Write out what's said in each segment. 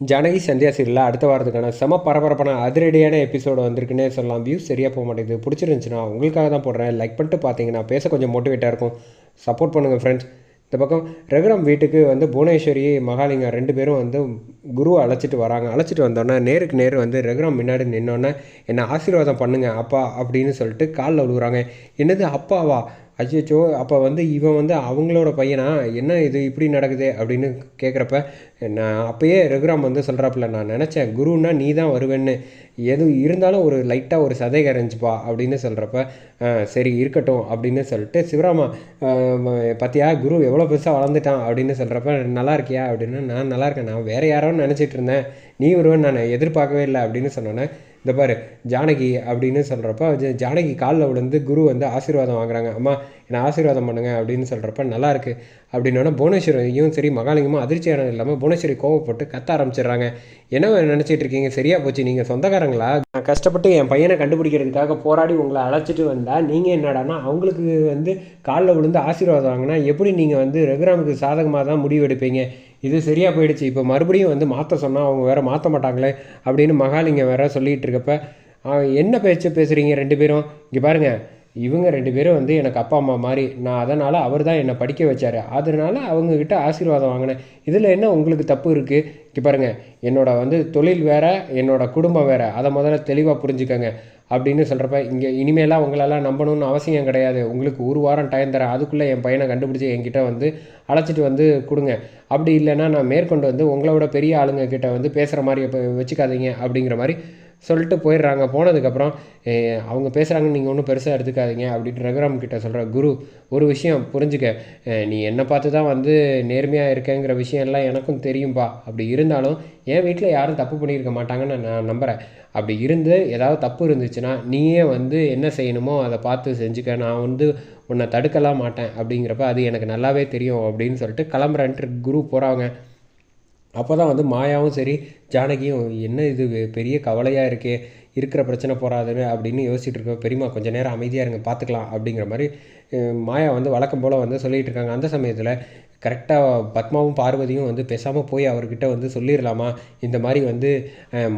ஜானகி சந்தியா சீரியலில் அடுத்த வாரத்துக்கான செம பரபரப்பான அதிரடியான எபிசோடு வந்திருக்குன்னே சொல்லலாம். வியூஸ் சரியாக போக மாட்டேங்குது. பிடிச்சிருந்துச்சுன்னா உங்களுக்காக தான் போடுறேன். லைக் பண்ணிட்டு பார்த்தீங்கன்னா பேச கொஞ்சம் மோட்டிவேட்டாக இருக்கும். சப்போர்ட் பண்ணுங்கள் ஃப்ரெண்ட்ஸ் இந்த பக்கம் ரகுராம் வீட்டுக்கு வந்து புவனேஸ்வரி மகாலிங்கம் ரெண்டு பேரும் வந்து குருவை அழைச்சிட்டு வராங்க. அழைச்சிட்டு வந்தோடனே நேருக்கு நேர் வந்து ரகுராம் முன்னாடி நின்னோடனே என்னை ஆசீர்வாதம் பண்ணுங்கள் அப்பா அப்படின்னு சொல்லிட்டு காலில் விழுகுறாங்க என்னது அப்பாவா? அச்சோ அப்போ வந்து இவன் வந்து அவங்களோட பையனா? என்ன இது இப்படி நடக்குது? அப்படின்னு கேட்குறப்ப நான் அப்போயே ரகுராம் வந்து சொல்கிறாப்புல நான் நினச்சேன் குருன்னா நீ தான் வருவேன்னு. எது இருந்தாலும் ஒரு லைட்டாக ஒரு சதை கரைஞ்சிப்பா அப்படின்னு சொல்கிறப்ப சரி இருக்கட்டும் அப்படின்னு சொல்லிட்டு சிவராமா பார்த்தியா குரு எவ்வளோ பெருசாக வளர்ந்துட்டான்? அப்படின்னு சொல்கிறப்ப நல்லா இருக்கியா? அப்படின்னு நான் நல்லா இருக்கேன். நான் வேறு யாரோன்னு நினச்சிட்டு இருந்தேன். நீ வருவேன் நான் எதிர்பார்க்கவே இல்லை அப்படின்னு சொன்னோன்னே இந்த பாரு ஜானகி அப்படின்னு சொல்கிறப்ப ஜானகி காலில் விழுந்து குரு வந்து ஆசீர்வாதம் வாங்குறாங்க. அம்மா என்னை ஆசீர்வாதம் பண்ணுங்க அப்படின்னு சொல்கிறப்ப நல்லா இருக்குது அப்படின்னோடனே புவனேஸ்வரியும் சரி மகாலிங்கமும் அதிர்ச்சியான இல்லாமல் புவனேஸ்வரி கோவப்பட்டு கத்த ஆரம்பிச்சிடுறாங்க. என்ன நினச்சிட்டு இருக்கீங்க? சரியா போச்சு. நீங்கள் சொந்தக்காரங்களா? நான் கஷ்டப்பட்டு என் பையனை கண்டுபிடிக்கிறதுக்காக போராடி உங்களை அழைச்சிட்டு வந்தால் நீங்கள் என்னடானா அவங்களுக்கு வந்து காலில் விழுந்து ஆசீர்வாதம் வாங்கினா எப்படி நீங்கள் வந்து ரகுராமுக்கு சாதகமாக தான் முடிவு எடுப்பீங்க? இது சரியாக போயிடுச்சு. இப்போ மறுபடியும் வந்து மாற்ற சொன்னால் அவங்க வேறு மாற்ற மாட்டாங்களே அப்படின்னு மகாலிங்கம் வேற சொல்லிகிட்டு இருக்கப்ப என்ன பேச்சு பேசுகிறீங்க ரெண்டு பேரும்? இங்கே பாருங்கள் இவங்க ரெண்டு பேரும் வந்து எனக்கு அப்பா அம்மா மாதிரி நான் அதனால் அவர் தான் என்னை படிக்க வச்சார். அதனால் அவங்கக்கிட்ட ஆசீர்வாதம் வாங்கினேன். இதில் என்ன உங்களுக்கு தப்பு இருக்குது இங்கே பாருங்கள் என்னோட வந்து தொழில் வேறு என்னோடய குடும்பம் வேறு. அதை முதல்ல தெளிவாக புரிஞ்சுக்கோங்க அப்படின்னு சொல்கிறப்ப இங்கே இனிமேலாம் உங்களெல்லாம் நம்பணும்னு அவசியம் கிடையாது. உங்களுக்கு ஒரு வாரம் டைம் தரேன். அதுக்குள்ளே என் பையனை கண்டுபிடிச்சி என்கிட்ட வந்து அழைச்சிட்டு வந்து கொடுங்க. அப்படி இல்லைன்னா நான் மேற்கொண்டு வந்து உங்களோட பெரிய ஆளுங்க கிட்ட வந்து பேசுகிற மாதிரி இப்போ வச்சுக்காதீங்க அப்படிங்கிற மாதிரி சொல்லிட்டு போயிடுறாங்க. போனதுக்கப்புறம் அவங்க பேசுகிறாங்கன்னு நீங்கள் ஒன்றும் பெருசாக எடுத்துக்காதீங்க அப்படின்ட்டு ரகுராம் கிட்ட சொல்கிற குரு ஒரு விஷயம் புரிஞ்சுக்க. நீ என்னை பார்த்து தான் வந்து நேர்மையாக இருக்கேங்கிற விஷயம் எல்லாம் எனக்கும் தெரியும்பா. அப்படி இருந்தாலும் என் வீட்டில் யாரும் தப்பு பண்ணியிருக்க மாட்டாங்கன்னு நான் நம்புகிறேன் அப்படி இருந்து ஏதாவது தப்பு இருந்துச்சுன்னா நீயே வந்து என்ன செய்யணுமோ அதை பார்த்து செஞ்சுக்க. நான் வந்து உன்னை தடுக்கலாம் மாட்டேன். அப்படிங்கிறப்ப அது எனக்கு நல்லாவே தெரியும் அப்படின்னு சொல்லிட்டு கிளம்புறன்ட்டு குரு போகிறாங்க அப்போ தான் வந்து மாயாவும் சரி ஜானகியும் என்ன இது பெரிய கவலையாக இருக்கே இருக்கிற பிரச்சனை போகாதுன்னு அப்படின்னு யோசிச்சுட்டு இருக்க பெரியமா கொஞ்சம் நேரம் அமைதியாக இருங்க பார்த்துக்கலாம் அப்படிங்கிற மாதிரி மாயா வந்து வழக்கம் போல் வந்து சொல்லிகிட்டு இருக்காங்க. அந்த சமயத்தில் கரெக்டாக பத்மாவும் பார்வதியும் வந்து பேசாமல் போய் அவர்கிட்ட வந்து சொல்லிடலாமா? இந்த மாதிரி வந்து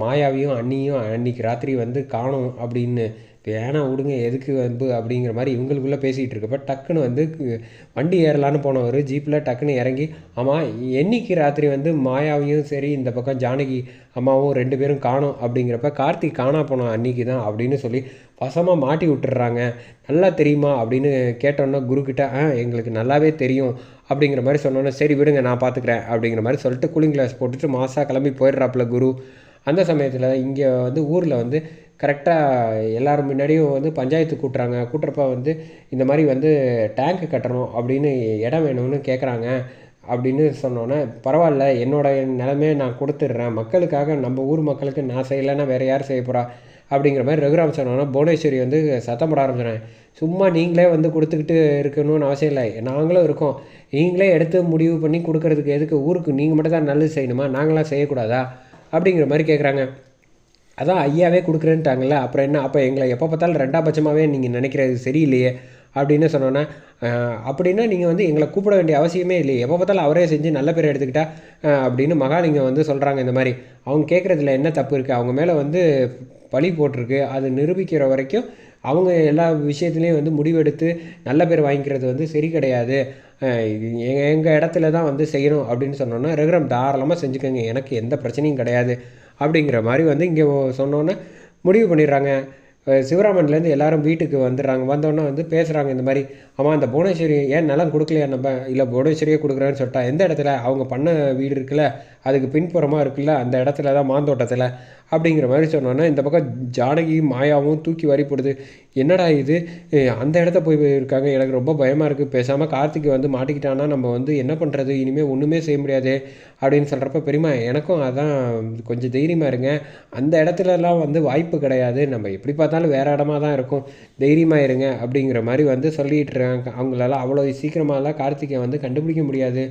மாயாவையும் அண்ணியும் அன்னைக்கு ராத்திரி வந்து காணும் அப்படின்னு ஏன்னா விடுங்க எதுக்கு வந்து அப்படிங்கிற மாதிரி இவங்களுக்குள்ளே பேசிகிட்டு இருக்கப்ப டக்குன்னு வந்து வண்டி ஏறலான்னு போனவர் ஜீப்பில் டக்குன்னு இறங்கி ஆமாம் என்னைக்கு ராத்திரி வந்து மாயாவையும் சரி இந்த பக்கம் ஜானகி அம்மாவும் ரெண்டு பேரும் காணும் அப்படிங்கிறப்ப கார்த்திக் காணா போனோம் அன்னைக்கு தான் அப்படின்னு சொல்லி பசமாக மாட்டி விட்டுறாங்க. நல்லா தெரியுமா? அப்படின்னு கேட்டோன்னா குருக்கிட்ட ஆ எங்களுக்கு நல்லாவே தெரியும் அப்படிங்கிற மாதிரி சொன்னோன்னே சரி விடுங்க நான் பார்த்துக்கிறேன் அப்படிங்கிற மாதிரி சொல்லிட்டு கூலிங் கிளாஸ் போட்டுட்டு மாதம் கிளம்பி போயிடுறாப்புல குரு. அந்த சமயத்தில் இங்கே வந்து ஊரில் வந்து கரெக்டாக எல்லோரும் முன்னாடியும் வந்து பஞ்சாயத்து கூட்டுறாங்க. கூட்டுறப்ப வந்து இந்த மாதிரி வந்து டேங்க்கு கட்டணும் அப்படின்னு இடம் வேணும்னு கேட்குறாங்க அப்படின்னு சொன்னோன்னே பரவாயில்ல என்னோடய நிலமே நான் கொடுத்துட்றேன். மக்களுக்காக நம்ம ஊர் மக்களுக்கு நான் செய்யலைன்னா வேறு யார் செய்ய போகிறா அப்படிங்கிற மாதிரி ரகுராம் சொன்னோன்னா புவனேஸ்வரி வந்து சத்தம் போட ஆரம்பிச்சிடுறேன் சும்மா நீங்களே வந்து கொடுத்துக்கிட்டு இருக்கணும்னு அவசியம் இல்லை. நாங்களும் இருக்கோம். நீங்களே எடுத்து முடிவு பண்ணி கொடுக்கறதுக்கு எதுக்கு? ஊருக்கு நீங்கள் மட்டும் தான் நல்லது செய்யணுமா? நாங்களாம் செய்யக்கூடாதா? அப்படிங்கிற மாதிரி கேட்குறாங்க அதான் ஐயாவே கொடுக்குறேன்ட்டாங்கல்ல அப்புறம் என்ன? அப்போ எங்களை எப்போ பார்த்தாலும் ரெண்டாபட்சமாகவே நீங்கள் நினைக்கிறது சரியில்லையே அப்படின்னு சொன்னோன்னே அப்படின்னா நீங்கள் வந்து எங்களை கூப்பிட வேண்டிய அவசியமே இல்லையே. எப்போ பார்த்தாலும் அவரே செஞ்சு நல்ல பேர் எடுத்துக்கிட்டா அப்படின்னு மகாலிங்கம் வந்து சொல்கிறாங்க இந்த மாதிரி. அவங்க கேட்குறதுல என்ன தப்பு இருக்குது அவங்க மேலே வந்து பழி போட்டிருக்கு. அது நிரூபிக்கிற வரைக்கும் அவங்க எல்லா விஷயத்துலேயும் வந்து முடிவெடுத்து நல்ல பேர் வாங்கிக்கிறது வந்து சரி கிடையாது. எங்கள் எங்கள் இடத்துல தான் வந்து செய்யணும் அப்படின்னு சொன்னோன்னா ரெகுரம் தாராளமாக செஞ்சுக்கோங்க. எனக்கு எந்த பிரச்சனையும் கிடையாது. அப்படிங்கிற மாதிரி வந்து இங்கே சொன்னோன்னே முடிவு பண்ணிடுறாங்க. சிவராமன்லேருந்து எல்லாரும் வீட்டுக்கு வந்துடுறாங்க. வந்தோடனே வந்து பேசுகிறாங்க இந்த மாதிரி ஆமாம் அந்த புவனேஸ்வரி ஏன் நிலம் கொடுக்கலையா? நம்ம இல்லை புவனேஸ்வரியே கொடுக்குறேன்னு சொல்லிட்டா எந்த இடத்துல? அவங்க பண்ண வீடு இருக்குல்ல அதுக்கு பின்புறமாக இருக்குல்ல அந்த இடத்துல தான் மாந்தோட்டத்தில். அப்படிங்கிற மாதிரி சொன்னோன்னா இந்த பக்கம் ஜானகி மாயாவும் தூக்கி வரி போடுது. என்னடா இது? அந்த இடத்த போய் இருக்காங்க எனக்கு ரொம்ப பயமாக இருக்குது பேசாமல் கார்த்திகை வந்து மாட்டிக்கிட்டான்னா நம்ம வந்து என்ன பண்ணுறது இனிமேல் ஒன்றுமே செய்ய முடியாது அப்படின்னு சொல்கிறப்ப பெரியமா எனக்கும் அதான் கொஞ்சம் தைரியமாக இருங்க. அந்த இடத்துலலாம் வந்து வாய்ப்பு கிடையாது. நம்ம எப்படி பார்த்தாலும் வேறு இடமா தான் இருக்கும். தைரியமாக இருங்க அப்படிங்கிற மாதிரி வந்து சொல்லிகிட்டு இருக்காங்க. அவங்களால அவ்வளோ சீக்கிரமாகலாம் கார்த்திகை வந்து கண்டுபிடிக்க முடியாது.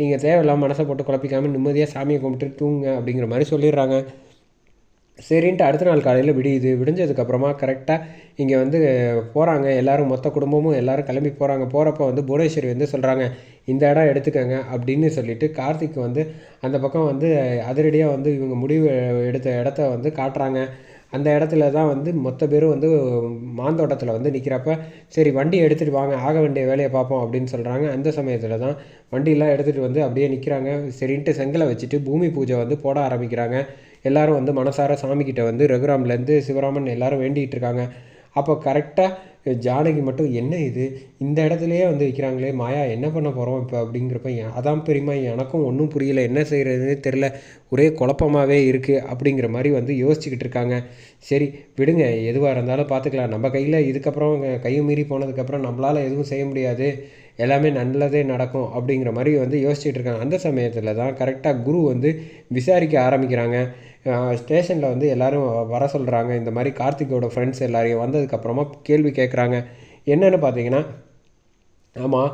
நீங்கள் தேவையில்லாமல் மனசை போட்டு குழப்பிக்காமல் நிம்மதியாக சாமியை கும்பிட்டு தூங்குங்க அப்படிங்கிற மாதிரி சொல்லிடுறாங்க. சரின்ட்டு அடுத்த நாள் காலையில் விடியுது. விடிஞ்சதுக்கப்புறமா கரெக்டாக இங்கே வந்து போகிறாங்க எல்லோரும் மொத்த குடும்பமும் எல்லோரும் கிளம்பி போகிறாங்க போகிறப்ப வந்து புவனேஸ்வரி வந்து சொல்கிறாங்க இந்த இடம் எடுத்துக்கோங்க அப்படின்னு சொல்லிவிட்டு கார்த்திக் வந்து அந்த பக்கம் வந்து அதிரடியாக வந்து இவங்க முடிவு எடுத்த இடத்த வந்து காட்டுறாங்க. அந்த இடத்துல தான் வந்து மொத்த பேரும் வந்து மாந்தோட்டத்தில் வந்து நிற்கிறப்ப சரி வண்டி எடுத்துகிட்டு வாங்க ஆக வேண்டிய வேலையை பார்ப்போம் அப்படின்னு சொல்கிறாங்க அந்த சமயத்தில் தான் வண்டியெலாம் எடுத்துகிட்டு வந்து அப்படியே நிற்கிறாங்க சரின்ட்டு செங்கலை வச்சுட்டு பூமி பூஜை வந்து போட ஆரம்பிக்கிறாங்க. எல்லோரும் வந்து மனசார சாமிக்கிட்ட வந்து ரகுராம்லேருந்து சிவராமன் எல்லோரும் வேண்டிகிட்டு இருக்காங்க. அப்போ கரெக்டாக ஜானகி மட்டும் என்ன இது? இந்த இடத்துலையே வந்து விற்கிறாங்களே மாயா என்ன பண்ண போகிறோம் இப்போ? அப்படிங்கிறப்ப அதான் பெரியமா எனக்கும் ஒன்றும் புரியல. என்ன செய்கிறதுன்னு தெரில ஒரே குழப்பமாகவே இருக்குது அப்படிங்கிற மாதிரி வந்து யோசிச்சுக்கிட்டு இருக்காங்க. சரி விடுங்க. எதுவாக இருந்தாலும் பார்த்துக்கலாம் நம்ம கையில் இதுக்கப்புறம் கையை மீறி போனதுக்கப்புறம் நம்மளால் எதுவும் செய்ய முடியாது. எல்லாமே நல்லதே நடக்கும் அப்படிங்கிற மாதிரி வந்து யோசிச்சுட்டு இருக்காங்க. அந்த சமயத்தில் தான் கரெக்டாக குரு வந்து விசாரிக்க ஆரம்பிக்கிறாங்க. ஸ்டேஷனில் வந்து எல்லோரும் வர சொல்கிறாங்க இந்த மாதிரி கார்த்திகோட ஃப்ரெண்ட்ஸ் எல்லாரையும் வந்ததுக்கப்புறமா கேள்வி கேட்குறாங்க என்னென்னு பார்த்தீங்கன்னா ஆமாம்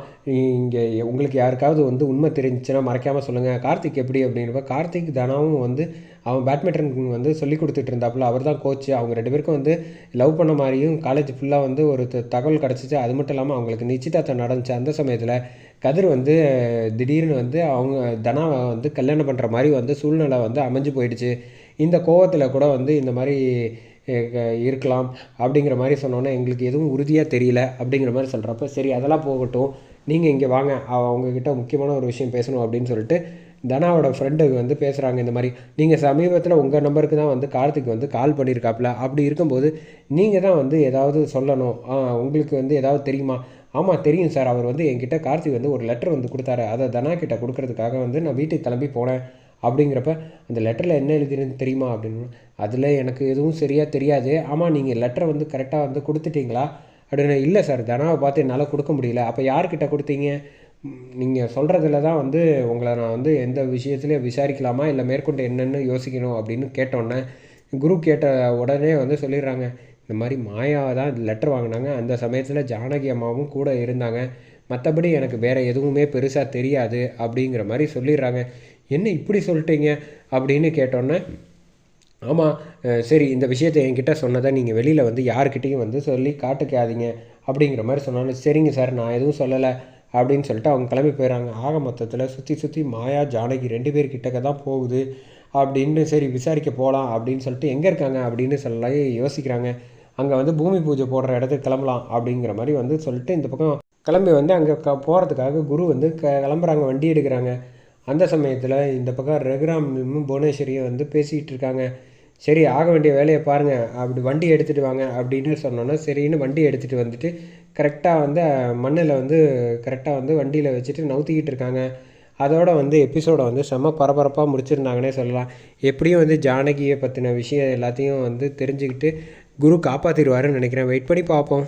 இங்கே உங்களுக்கு யாருக்காவது வந்து உண்மை தெரிஞ்சுன்னா மறைக்காமல் சொல்லுங்கள் கார்த்திக் எப்படி அப்படின்றப்ப கார்த்திக் தனாவும் வந்து அவன் பேட்மிண்டன் வந்து சொல்லி கொடுத்துட்டு இருந்தாப்புல அவர் தான் கோச்சு அவங்க ரெண்டு பேருக்கும் வந்து லவ் பண்ண மாதிரியும் காலேஜ் ஃபுல்லாக வந்து ஒரு தகவல் கிடச்சிச்சு. அது மட்டும் இல்லாமல் அவங்களுக்கு நிச்சயதார்த்தம் நடந்துச்சு. அந்த சமயத்தில் கதிர் வந்து திடீர்னு வந்து அவங்க தனாவை வந்து கல்யாணம் பண்ணுற மாதிரி வந்து சூழ்நிலை வந்து அமைஞ்சு போயிடுச்சு. இந்த கோவத்தில் கூட வந்து இந்த மாதிரி இருக்கலாம் அப்படிங்கிற மாதிரி சொன்னோன்னே எங்களுக்கு எதுவும் உறுதியாக தெரியல அப்படிங்கிற மாதிரி சொல்கிறப்ப சரி அதெல்லாம் போகட்டும். நீங்கள் இங்கே வாங்க. அவங்கக்கிட்ட முக்கியமான ஒரு விஷயம் பேசணும் அப்படின்னு சொல்லிட்டு தனாவோட ஃப்ரெண்டுக்கு வந்து பேசுகிறாங்க இந்த மாதிரி. நீங்கள் சமீபத்தில் உங்கள் நம்பருக்கு தான் வந்து கார்த்திக் வந்து கால் பண்ணியிருக்காப்புல அப்படி இருக்கும்போது நீங்கள் தான் வந்து ஏதாவது சொல்லணும். உங்களுக்கு வந்து ஏதாவது தெரியுமா? ஆமாம் தெரியும் சார். அவர் வந்து என்கிட்ட கார்த்திக் வந்து ஒரு லெட்டர் வந்து கொடுத்தாரு. அதை தனா கிட்ட கொடுக்கறதுக்காக வந்து நான் வீட்டுக்கு கிளம்பி போனேன். அப்படிங்கிறப்ப அந்த லெட்டரில் என்ன எழுதிருந்து தெரியுமா அப்படின்னு அதில் எனக்கு எதுவும் சரியாக தெரியாது. ஆமாம் நீங்கள் லெட்டரை வந்து கரெக்டாக வந்து கொடுத்துட்டீங்களா? அப்படின்னு இல்லை சார் தனாவை பார்த்து என்னால் கொடுக்க முடியல. அப்போ யார்கிட்ட கொடுத்தீங்க? நீங்கள் சொல்கிறதுல தான் வந்து உங்களை நான் வந்து எந்த விஷயத்துலையும் விசாரிக்கலாமா? இல்லை மேற்கொண்டு என்னென்னு யோசிக்கணும் அப்படின்னு கேட்டோன்னே குரு கேட்ட உடனே வந்து சொல்லிடுறாங்க இந்த மாதிரி மாயாவை தான் லெட்டர் வாங்கினாங்க. அந்த சமயத்தில் ஜானகி அம்மாவும் கூட இருந்தாங்க. மற்றபடி எனக்கு வேறு எதுவுமே பெருசாக தெரியாது. அப்படிங்கிற மாதிரி சொல்லிடுறாங்க. என்ன இப்படி சொல்லிட்டீங்க? அப்படின்னு கேட்டோன்னே ஆமாம் சரி இந்த விஷயத்தை என்கிட்ட சொன்னதை நீங்கள் வெளியில் வந்து யார்கிட்டையும் வந்து சொல்லி காட்டுக்காதீங்க. அப்படிங்கிற மாதிரி சொன்னாலும் சரிங்க சார் நான் எதுவும் சொல்லலை. அப்படின்னு சொல்லிட்டு அவங்க கிளம்பி போயிடறாங்க ஆக மொத்தத்தில் சுற்றி சுற்றி மாயா ஜானகி ரெண்டு பேர் கிட்டக்க தான் போகுது. அப்படின்னு சரி விசாரிக்க போகலாம் அப்படின்னு சொல்லிட்டு எங்கே இருக்காங்க? அப்படின்னு சொல்லலாம் யோசிக்கிறாங்க. அங்கே வந்து பூமி பூஜை போடுற இடத்துக்கு கிளம்பலாம் அப்படிங்கிற மாதிரி வந்து சொல்லிட்டு இந்த பக்கம் கிளம்பி வந்து அங்கே க போகிறதுக்காக குரு வந்து க கிளம்புறாங்க வண்டி எடுக்கிறாங்க. அந்த சமயத்தில் இந்த பக்கம் ரகுராமும் புவனேஸ்வரியும் வந்து பேசிக்கிட்டு இருக்காங்க. சரி ஆக வேண்டிய வேலையை பாருங்கள் அப்படி வண்டி எடுத்துகிட்டு வாங்க அப்படின்னு சொன்னோன்னா சரின்னு வண்டி எடுத்துகிட்டு வந்துட்டு கரெக்டாக வந்து மண்ணில் வந்து கரெக்டாக வந்து வண்டியில் வச்சுட்டு நவுத்திக்கிட்டு இருக்காங்க. அதோட வந்து எபிசோடை வந்து செம்ம பரபரப்பாக முடிச்சிருந்தாங்கன்னே சொல்லலாம். எப்படியும் வந்து ஜானகியை பற்றின விஷயம் எல்லாத்தையும் வந்து தெரிஞ்சுக்கிட்டு குரு காப்பாற்றிடுவாருன்னு நினைக்கிறேன். வெயிட் பண்ணி பார்ப்போம்.